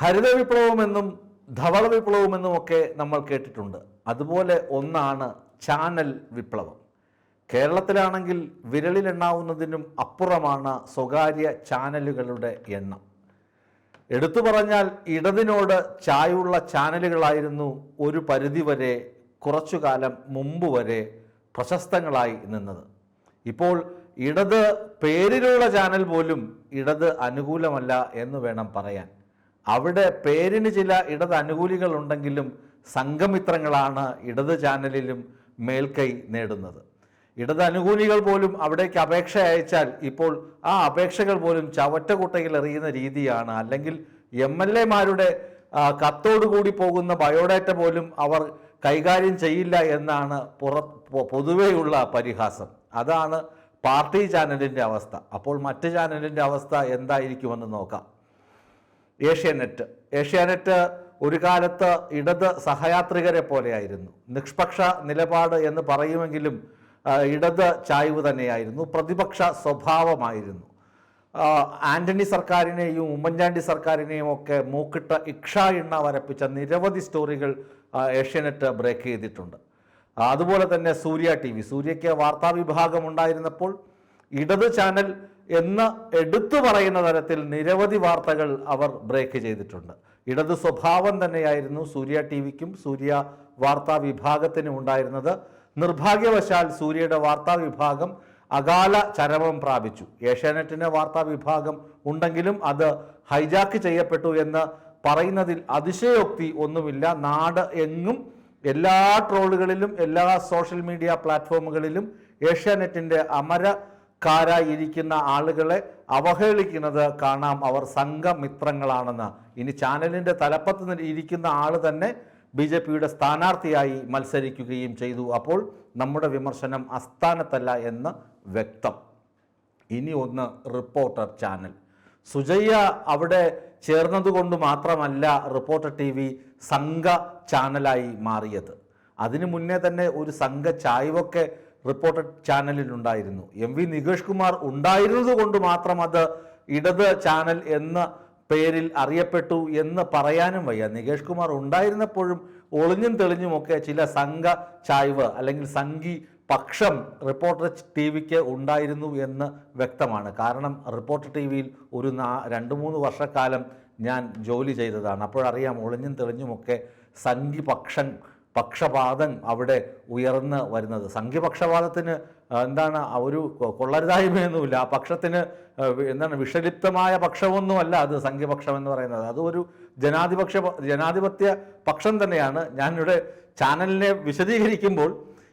ഹരിത വിപ്ലവമെന്നും ധവള വിപ്ലവമെന്നും ഒക്കെ നമ്മൾ കേട്ടിട്ടുണ്ട്. അതുപോലെ ഒന്നാണ് ചാനൽ വിപ്ലവം. കേരളത്തിലാണെങ്കിൽ വിരലിലെണ്ണാവുന്നതിനും അപ്പുറമാണ് സ്വകാര്യ ചാനലുകളുടെ എണ്ണം. എടുത്തു പറഞ്ഞാൽ ഇടതിനോട് ചായുള്ള ചാനലുകളായിരുന്നു ഒരു പരിധിവരെ കുറച്ചു കാലം മുമ്പ് വരെ പ്രശസ്തങ്ങളായി നിന്നത്. ഇപ്പോൾ ഇടത് പേരിലുള്ള ചാനൽ പോലും ഇടത് അനുകൂലമല്ല എന്ന് വേണം പറയാൻ. അവിടെ പേരിന് ചില ഇടത് അനുകൂലികൾ ഉണ്ടെങ്കിലും സംഘമിത്രങ്ങളാണ് ഇടത് ചാനലിലും മേൽക്കൈ നേടുന്നത്. ഇടത് അനുകൂലികൾ പോലും അവിടേക്ക് അപേക്ഷ അയച്ചാൽ ഇപ്പോൾ ആ അപേക്ഷകൾ പോലും ചവറ്റകുട്ടയിൽ എറിയുന്ന രീതിയാണ്. അല്ലെങ്കിൽ എം എൽ എമാരുടെ കത്തോടുകൂടി പോകുന്ന ബയോഡാറ്റ പോലും അവർ കൈകാര്യം ചെയ്യില്ല എന്നാണ് പുറ പൊതുവെയുള്ള പരിഹാസം. അതാണ് പാർട്ടി ചാനലിന്റെ അവസ്ഥ. അപ്പോൾ മറ്റ് ചാനലിന്റെ അവസ്ഥ എന്തായിരിക്കുമെന്ന് നോക്കാം. ഏഷ്യാനെറ്റ്. ഏഷ്യാനെറ്റ് ഒരു കാലത്ത് ഇടത് സഹയാത്രികരെ പോലെയായിരുന്നു. നിഷ്പക്ഷ നിലപാട് എന്ന് പറയുമെങ്കിലും ഇടത് ചായ്വ് തന്നെയായിരുന്നു. പ്രതിപക്ഷ സ്വഭാവമായിരുന്നു. ആന്റണി സർക്കാരിനെയും ഉമ്മൻചാണ്ടി സർക്കാരിനെയും ഒക്കെ മൂക്കിട്ട ഇക്ഷ എണ്ണ വരപ്പിച്ച നിരവധി സ്റ്റോറികൾ ഏഷ്യാനെറ്റ് ബ്രേക്ക് ചെയ്തിട്ടുണ്ട്. അതുപോലെ തന്നെ സൂര്യ ടി വി. സൂര്യയ്ക്ക് വാർത്താ വിഭാഗം ഉണ്ടായിരുന്നപ്പോൾ ഇടത് ചാനൽ എന്ന് എടുത്തു പറയുന്ന തരത്തിൽ നിരവധി വാർത്തകൾ അവർ ബ്രേക്ക് ചെയ്തിട്ടുണ്ട്. ഇടത് സ്വഭാവം തന്നെയായിരുന്നു സൂര്യ ടി വിക്കും സൂര്യ വാർത്താ വിഭാഗത്തിനും ഉണ്ടായിരുന്നത്. നിർഭാഗ്യവശാൽ സൂര്യയുടെ വാർത്താ വിഭാഗം അകാല ചരമം പ്രാപിച്ചു. ഏഷ്യാനെറ്റിന് വാർത്താ വിഭാഗം ഉണ്ടെങ്കിലും അത് ഹൈജാക്ക് ചെയ്യപ്പെട്ടു എന്ന് പറയുന്നതിൽ അതിശയോക്തി ഒന്നുമില്ല. നാട് എങ്ങും എല്ലാ ട്രോളുകളിലും എല്ലാ സോഷ്യൽ മീഡിയ പ്ലാറ്റ്ഫോമുകളിലും ഏഷ്യാനെറ്റിന്റെ അമരക്കാരായിരിക്കുന്ന ആളുകളെ അവഹേളിക്കുന്നത് കാണാം. അവർ സംഘമിത്രങ്ങളാണെന്ന്. ഇനി ചാനലിന്റെ തലപ്പത്ത് ഇരിക്കുന്ന ആൾ തന്നെ ബി ജെ പിയുടെ സ്ഥാനാർത്ഥിയായി മത്സരിക്കുകയും ചെയ്തു. അപ്പോൾ നമ്മുടെ വിമർശനം അസ്ഥാനത്തല്ല എന്ന് വ്യക്തം. ഇനി ഒന്ന് റിപ്പോർട്ടർ ചാനൽ. സുജയ്യ അവിടെ ചേർന്നതുകൊണ്ട് മാത്രമല്ല റിപ്പോർട്ടർ ടി വി സംഘ ചാനലായി മാറിയത്. അതിനു മുന്നേ തന്നെ ഒരു സംഘ ചായ്വൊക്കെ റിപ്പോർട്ടർ ചാനലിലുണ്ടായിരുന്നു. എം വി നികേഷ് കുമാർ ഉണ്ടായിരുന്നത് കൊണ്ട് മാത്രം അത് ഇടത് ചാനൽ എന്ന പേരിൽ അറിയപ്പെട്ടു എന്ന് പറയാനും വയ്യ. നികേഷ് കുമാർ ഉണ്ടായിരുന്നപ്പോഴും ഒളിഞ്ഞും തെളിഞ്ഞുമൊക്കെ ചില സംഘ ചായ്വ് അല്ലെങ്കിൽ സംഘി പക്ഷം റിപ്പോർട്ടർ ടി വിക്ക് ഉണ്ടായിരുന്നു എന്ന് വ്യക്തമാണ്. കാരണം റിപ്പോർട്ടർ ടി വിയിൽ ഒരു നാ രണ്ട് മൂന്ന് വർഷക്കാലം ഞാൻ ജോലി ചെയ്തതാണ്. അപ്പോഴറിയാം ഒളിഞ്ഞും തെളിഞ്ഞുമൊക്കെ സംഘി പക്ഷം പക്ഷപാതം അവിടെ ഉയർന്ന് വരുന്നത്. സംഘ്യപക്ഷപാതത്തിന് എന്താണ് ഒരു കൊള്ളരുതായ്മയൊന്നുമില്ല. ആ പക്ഷത്തിന് എന്താണ് വിഷലിപ്തമായ പക്ഷമൊന്നുമല്ല അത് സംഖ്യപക്ഷം എന്ന് പറയുന്നത്. അത് ഒരു ജനാധിപക്ഷ ജനാധിപത്യ പക്ഷം തന്നെയാണ്. ഞാനിവിടെ ചാനലിനെ വിശദീകരിക്കുമ്പോൾ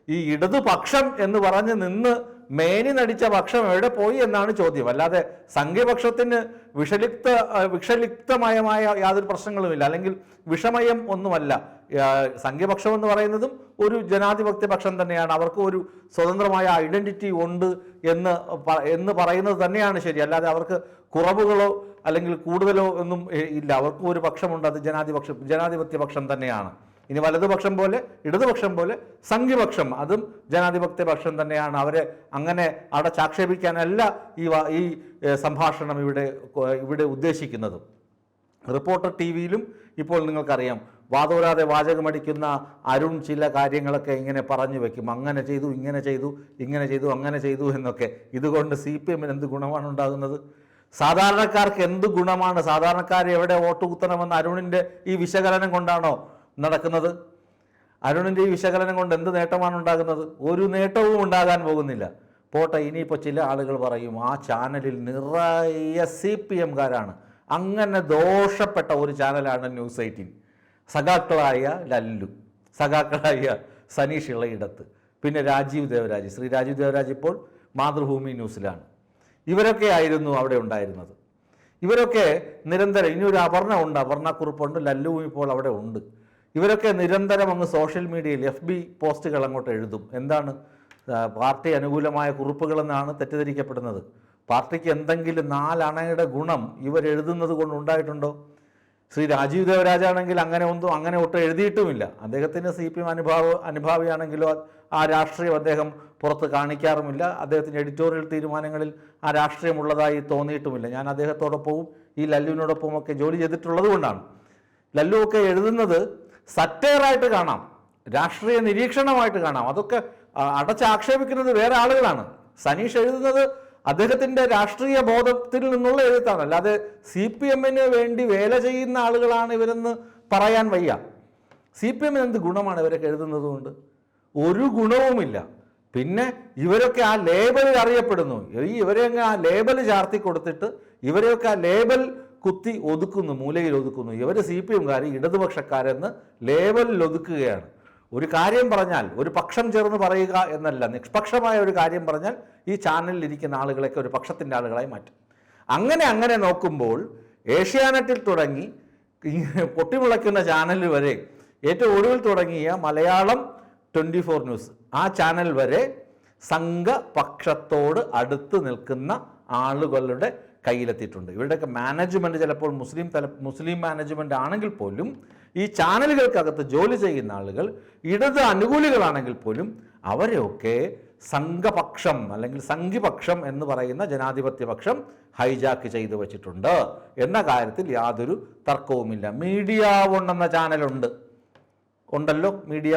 ഈ ഇടതുപക്ഷം എന്ന് പറഞ്ഞ് നിന്ന് മേനി നടിച്ച പക്ഷം എവിടെ പോയി എന്നാണ് ചോദ്യം. അല്ലാതെ സംഘപക്ഷത്തിന് വിഷലിപ്ത വിഷലിപ്തമയമായ യാതൊരു പ്രശ്നങ്ങളുമില്ല അല്ലെങ്കിൽ വിഷമയം ഒന്നുമല്ല. സംഖ്യപക്ഷം എന്ന് പറയുന്നതും ഒരു ജനാധിപത്യ പക്ഷം തന്നെയാണ്. അവർക്ക് ഒരു സ്വതന്ത്രമായ ഐഡന്റിറ്റി ഉണ്ട് എന്ന് എന്ന് പറയുന്നത് തന്നെയാണ് ശരി. അല്ലാതെ അവർക്ക് കുറവുകളോ അല്ലെങ്കിൽ കൂടുതലോ ഒന്നും ഇല്ല. അവർക്കും ഒരു പക്ഷമുണ്ട്. അത് ജനാധിപക്ഷം ജനാധിപത്യ പക്ഷം തന്നെയാണ്. ഇനി വലതുപക്ഷം പോലെ ഇടതുപക്ഷം പോലെ സംഘിപക്ഷം അതും ജനാധിപത്യ പക്ഷം തന്നെയാണ്. അവരെ അങ്ങനെ അവിടെ ചാക്ഷേപിക്കാനല്ല ഈ ഈ സംഭാഷണം ഇവിടെ ഇവിടെ ഉദ്ദേശിക്കുന്നത്. റിപ്പോർട്ടർ ടി വിയിലും ഇപ്പോൾ നിങ്ങൾക്കറിയാം വാതോരാതെ വാചകമടിക്കുന്ന അരുൺ ചില കാര്യങ്ങളൊക്കെ ഇങ്ങനെ പറഞ്ഞു വെക്കും. അങ്ങനെ ചെയ്തു ഇങ്ങനെ ചെയ്തു ഇങ്ങനെ ചെയ്തു അങ്ങനെ ചെയ്തു എന്നൊക്കെ. ഇതുകൊണ്ട് സി പി എമ്മിന് എന്ത് ഗുണമാണ് ഉണ്ടാകുന്നത്? സാധാരണക്കാർക്ക് എന്ത് ഗുണമാണ്? സാധാരണക്കാർ എവിടെ വോട്ട് കുത്തണമെന്ന് അരുണിന്റെ ഈ വിശകലനം കൊണ്ടാണോ നടക്കുന്നത്? അരുണിന്റെ ഈ വിശകലനം കൊണ്ട് എന്ത് നേട്ടമാണ് ഉണ്ടാകുന്നത്? ഒരു നേട്ടവും ഉണ്ടാകാൻ പോകുന്നില്ല. പോട്ടെ ഇനിയിപ്പോൾ ചില ആളുകൾ പറയും ആ ചാനലിൽ നിറയെ സി പി എംകാരാണ് അങ്ങനെ ദോഷപ്പെട്ട ഒരു ചാനലാണ് ന്യൂസ് എയ്റ്റീൻ. സഖാക്കളായ ലല്ലു സഖാക്കളായ സനീഷ് ഇളയിടത്ത് പിന്നെ രാജീവ് ദേവരാജ്. ശ്രീ രാജീവ് ദേവരാജ് ഇപ്പോൾ മാതൃഭൂമി ന്യൂസിലാണ്. ഇവരൊക്കെ ആയിരുന്നു അവിടെ ഉണ്ടായിരുന്നത്. ഇവരൊക്കെ നിരന്തരം ഇനി ഒരു അപർണ ഉണ്ട് അപർണക്കുറിപ്പുണ്ട് ലല്ലുവും ഇപ്പോൾ അവിടെ ഉണ്ട്. ഇവരൊക്കെ നിരന്തരം അങ്ങ് സോഷ്യൽ മീഡിയയിൽ എഫ് ബി പോസ്റ്റുകൾ അങ്ങോട്ട് എഴുതും. എന്താണ്? പാർട്ടി അനുകൂലമായ കുറിപ്പുകളെന്നാണ് തെറ്റിദ്ധരിക്കപ്പെടുന്നത്. പാർട്ടിക്ക് എന്തെങ്കിലും നാലണയുടെ ഗുണം ഇവരെഴുതുന്നത് കൊണ്ട് ഉണ്ടായിട്ടുണ്ടോ? ശ്രീ രാജീവ് ദേവരാജാണെങ്കിൽ അങ്ങനെ ഒന്നും അങ്ങനെ ഒട്ടും എഴുതിയിട്ടുമില്ല. അദ്ദേഹത്തിന്റെ സി പി എം അനുഭാവ അനുഭാവിയാണെങ്കിലോ ആ രാഷ്ട്രീയം അദ്ദേഹം പുറത്ത് കാണിക്കാറുമില്ല. അദ്ദേഹത്തിന്റെ എഡിറ്റോറിയൽ തീരുമാനങ്ങളിൽ ആ രാഷ്ട്രീയമുള്ളതായി തോന്നിയിട്ടുമില്ല. ഞാൻ അദ്ദേഹത്തോടൊപ്പവും ഈ ലല്ലുവിനോടൊപ്പവും ഒക്കെ ജോലി ചെയ്തിട്ടുള്ളത് കൊണ്ടാണ്. ലല്ലുവൊക്കെ എഴുതുന്നത് സറ്റയറായിട്ട് കാണാം രാഷ്ട്രീയ നിരീക്ഷണമായിട്ട് കാണാം. അതൊക്കെ അടച്ചാക്ഷേപിക്കുന്നത് വേറെ ആളുകളാണ്. സനീഷ് എഴുതുന്നത് അദ്ദേഹത്തിന്റെ രാഷ്ട്രീയ ബോധത്തിൽ നിന്നുള്ള എഴുത്താണ്. അല്ലാതെ സി പി എമ്മിന് വേണ്ടി വേല ചെയ്യുന്ന ആളുകളാണ് ഇവരെന്ന് പറയാൻ വയ്യ. സി പി എമ്മിന് എന്ത് ഗുണമാണ് ഇവരൊക്കെ എഴുതുന്നത് കൊണ്ട്? ഒരു ഗുണവുമില്ല. പിന്നെ ഇവരൊക്കെ ആ ലേബലിൽ അറിയപ്പെടുന്നു. ഈ ഇവരെയൊക്കെ ആ ലേബൽ ചാർത്തി കൊടുത്തിട്ട് ഇവരെയൊക്കെ ആ ലേബൽ കുത്തി ഒതുക്കുന്നു മൂലയിൽ ഒതുക്കുന്നു. ഇവർ സി പി എംകാർ ഇടതുപക്ഷക്കാരെന്ന് ലേബലിൽ ഒതുക്കുകയാണ്. ഒരു കാര്യം പറഞ്ഞാൽ ഒരു പക്ഷം ചേർന്ന് പറയുക എന്നല്ല നിഷ്പക്ഷമായ ഒരു കാര്യം പറഞ്ഞാൽ ഈ ചാനലിൽ ഇരിക്കുന്ന ആളുകളൊക്കെ ഒരു പക്ഷത്തിന്റെ ആളുകളായി മാറ്റും. അങ്ങനെ അങ്ങനെ നോക്കുമ്പോൾ ഏഷ്യാനെറ്റിൽ തുടങ്ങി പൊട്ടിമുളയ്ക്കുന്ന ചാനൽ വരെ ഏറ്റവും ഒടുവിൽ തുടങ്ങിയ മലയാളം ട്വന്റി ഫോർ ന്യൂസ് ആ ചാനൽ വരെ സംഘപക്ഷത്തോട് അടുത്ത് നിൽക്കുന്ന ആളുകളുടെ കയ്യിലെത്തിയിട്ടുണ്ട്. ഇവരുടെയൊക്കെ മാനേജ്മെന്റ് ചിലപ്പോൾ മുസ്ലിം തല മുസ്ലിം മാനേജ്മെന്റ് ആണെങ്കിൽ പോലും ഈ ചാനലുകൾക്കകത്ത് ജോലി ചെയ്യുന്ന ആളുകൾ ഇടത് അനുകൂലികളാണെങ്കിൽ പോലും അവരെയൊക്കെ സംഘപക്ഷം അല്ലെങ്കിൽ സംഘിപക്ഷം എന്ന് പറയുന്ന ജനാധിപത്യപക്ഷം ഹൈജാക്ക് ചെയ്തു വച്ചിട്ടുണ്ട്. എന്ന കാര്യത്തിൽ യാതൊരു തർക്കവുമില്ല. മീഡിയ ഉണ്ടെന്ന ചാനലുണ്ട്. ഉണ്ടല്ലോ മീഡിയ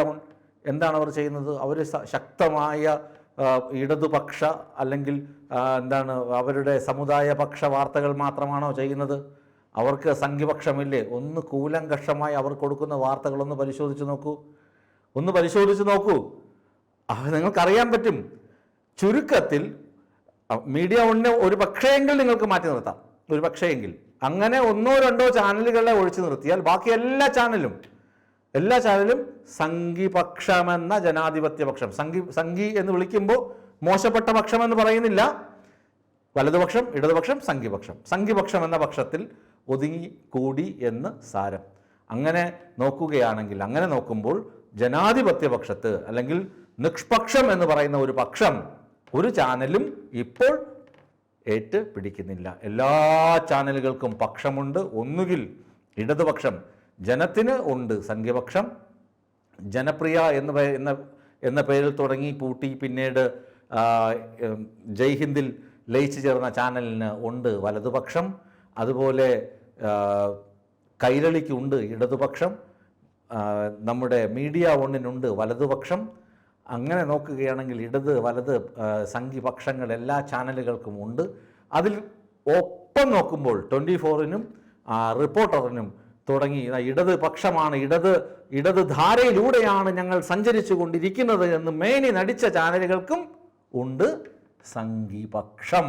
എന്താണ് അവർ ചെയ്യുന്നത്? അവർ ശക്തമായ ഇടതുപക്ഷ അല്ലെങ്കിൽ എന്താണ് അവരുടെ സമുദായ പക്ഷ വാർത്തകൾ മാത്രമാണോ ചെയ്യുന്നത്? അവർക്ക് സംഖ്യപക്ഷമില്ലേ ഒന്ന് കൂലങ്കഷമായി അവർ കൊടുക്കുന്ന വാർത്തകളൊന്ന് പരിശോധിച്ച് നോക്കൂ. ഒന്ന് പരിശോധിച്ച് നോക്കൂ. നിങ്ങൾക്കറിയാൻ പറ്റും. ചുരുക്കത്തിൽ മീഡിയ ഒന്ന് ഒരു പക്ഷേയെങ്കിൽ നിങ്ങൾക്ക് മാറ്റി നിർത്താം. ഒരു പക്ഷേയെങ്കിൽ അങ്ങനെ ഒന്നോ രണ്ടോ ചാനലുകളെ ഒഴിച്ചു നിർത്തിയാൽ ബാക്കി എല്ലാ ചാനലും എല്ലാ ചാനലും സംഘിപക്ഷമെന്ന ജനാധിപത്യ പക്ഷം. സംഘി സംഘി എന്ന് വിളിക്കുമ്പോൾ മോശപ്പെട്ട പക്ഷം എന്ന് പറയുന്നില്ല. വലതുപക്ഷം ഇടതുപക്ഷം സംഘിപക്ഷം. സംഘിപക്ഷം എന്ന പക്ഷത്തിൽ ഒതുങ്ങി കൂടി എന്ന് സാരം. അങ്ങനെ നോക്കുകയാണെങ്കിൽ അങ്ങനെ നോക്കുമ്പോൾ ജനാധിപത്യ പക്ഷത്ത് അല്ലെങ്കിൽ നിഷ്പക്ഷം എന്ന് പറയുന്ന ഒരു പക്ഷം ഒരു ചാനലും ഇപ്പോൾ ഏറ്റ് പിടിക്കുന്നില്ല എല്ലാ ചാനലുകൾക്കും പക്ഷമുണ്ട്. ഒന്നുകിൽ ഇടതുപക്ഷം ജനത്തിന് ഉണ്ട് സംഖ്യപക്ഷം. ജനപ്രിയ എന്ന എന്ന എന്ന പേരിൽ തുടങ്ങി പൂട്ടി പിന്നീട് ജയ് ഹിന്ദിൽ ലയിച്ചു ചേർന്ന ചാനലിന് ഉണ്ട് വലതുപക്ഷം. അതുപോലെ കൈരളിക്കുണ്ട് ഇടതുപക്ഷം. നമ്മുടെ മീഡിയ വണ്ണിനുണ്ട് വലതുപക്ഷം. അങ്ങനെ നോക്കുകയാണെങ്കിൽ ഇടത് വലത് സംഘിപക്ഷങ്ങൾ എല്ലാ ചാനലുകൾക്കും ഉണ്ട്. അതിൽ ഒപ്പം നോക്കുമ്പോൾ ട്വന്റി ഫോറിനും റിപ്പോർട്ടറിനും തുടങ്ങി. ഇടത് പക്ഷമാണ് ഇടത് ഇടത് ധാരയിലൂടെയാണ് ഞങ്ങൾ സഞ്ചരിച്ചു കൊണ്ടിരിക്കുന്നത് എന്ന് മേനി നടിച്ച ചാനലുകൾക്കും ഉണ്ട് സംഘിപക്ഷം.